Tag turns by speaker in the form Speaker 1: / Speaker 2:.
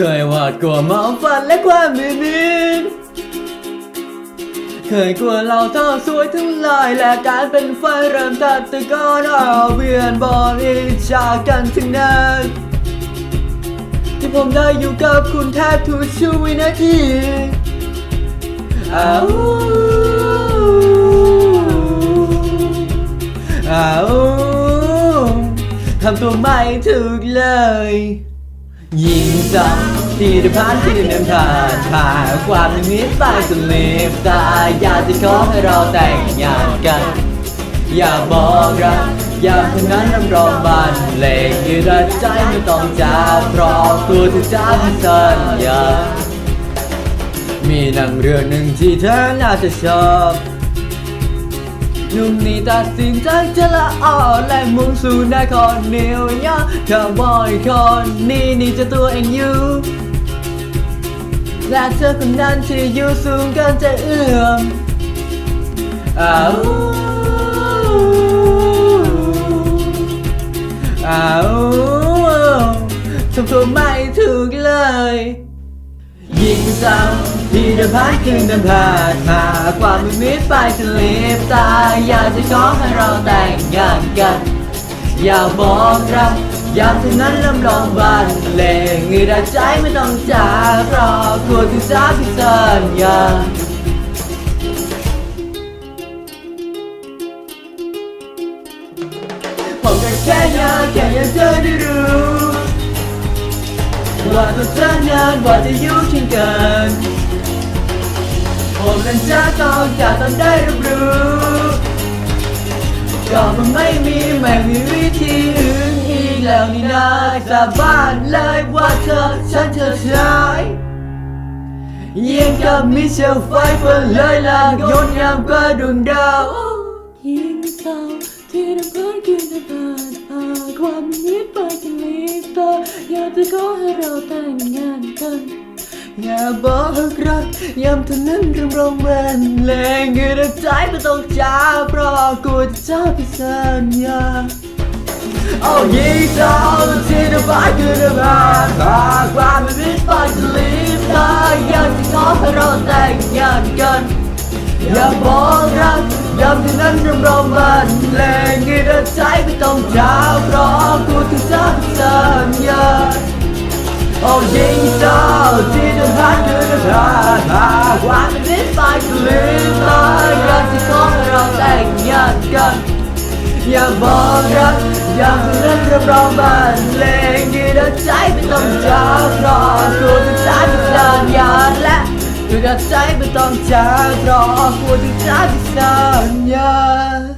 Speaker 1: เคยหวาดกลัวมองฝันและความไม่มีเคยกลัวเราเท่าสวยทั้งลายและการเป็นไฟเริ่มตัดตะกอนเอาเวียนบอลอิจฉากันทั้งนั้นที่ผมได้อยู่กับคุณแทบทุกชั่ววินาทีอ้าวอ้าวทำตัวไม่ถูกเลย ยิงซ้ำที่ได้ผ่านที่ได้เดินผ่านผ่านความนมิตรไปจนเล็บตาอยากจะขอให้เราแต่งงานกัน อย่าบอกรักอย่าคนนั้นรับรองบันเลงยืดใจไม่ต้องจากเพราะกลัวจะจากสัญญามีหนังเรื่องหนึ่งที่เธอน่าจะชอบ หนุ่มนี่ตัดสินใจจะละอ่อนและมุ่งสู่นครนิวยอร์กคาวบอยคนนี้นี่จะตัวเองอยู่และเธอคนนั้นที่อยู่สูงเกินจะเอื้อมอ้าวอ้าวทำตัวไม่ถูกเลย ยิงซ้ำ ที่เดินผ่านคืนเดินผ่านมาความไม่มิดไปจนเลตาอยากจะขอให้เราแต่งงานกัน อย่าบอกรักอยากถึงนั้นลำลองบันเลงเงือใจไม่ต้องจากเพราะกลัวที่จะพิสัญญาผมก็แค่อยากแค่อยากเธอได้รู้ว่าตัวเธอนานว่าจะอยู่เคียงกัน ผมนั้นจะต้องอยากต้องได้รับรู้ก็มันไม่มีไม่มีวิธีอื่นอีกแล้วนี่นะสาบานเลยว่าเธอฉันเธอใช่ยังกับมิเชลไฟเฟอร์เลยล่ะยนยามกว่าดวงดาว
Speaker 2: ยิงเศร้าที่น้ำเพื่อนกินน้ำผ่านผ่าความนิดไปกันลิบตาอยากจะขอให้เราแต่งงานกัน
Speaker 1: อย่าบอกรักยามเท่านั้นเริ่มร้องแวนแรงเงินใจไม่ต้องจ้าเพราะกลัวจะจ้าพิสัญญาโอ้ยิ่งเจ้าที่ระบายคือระบายหากความไม่มีฝันจะลีบตาอยากจะขอให้เราแต่งงานกันอย่าบอกรักยามที่นั้นเริ่มร้องแวนแรงเงินใจไม่ต้องจ้าเพราะกลัวจะเจ้าพิสัญญาโอ้ยิ อย่าบอกรักอย่ากจะเล่นรับรองบ้านเลงยืนใจไม่ต้องจากรอตัวจะจ้าจะสัญญาและตัวใจไม่ต้องจากรอกลัวจะจ้าจะสัญญา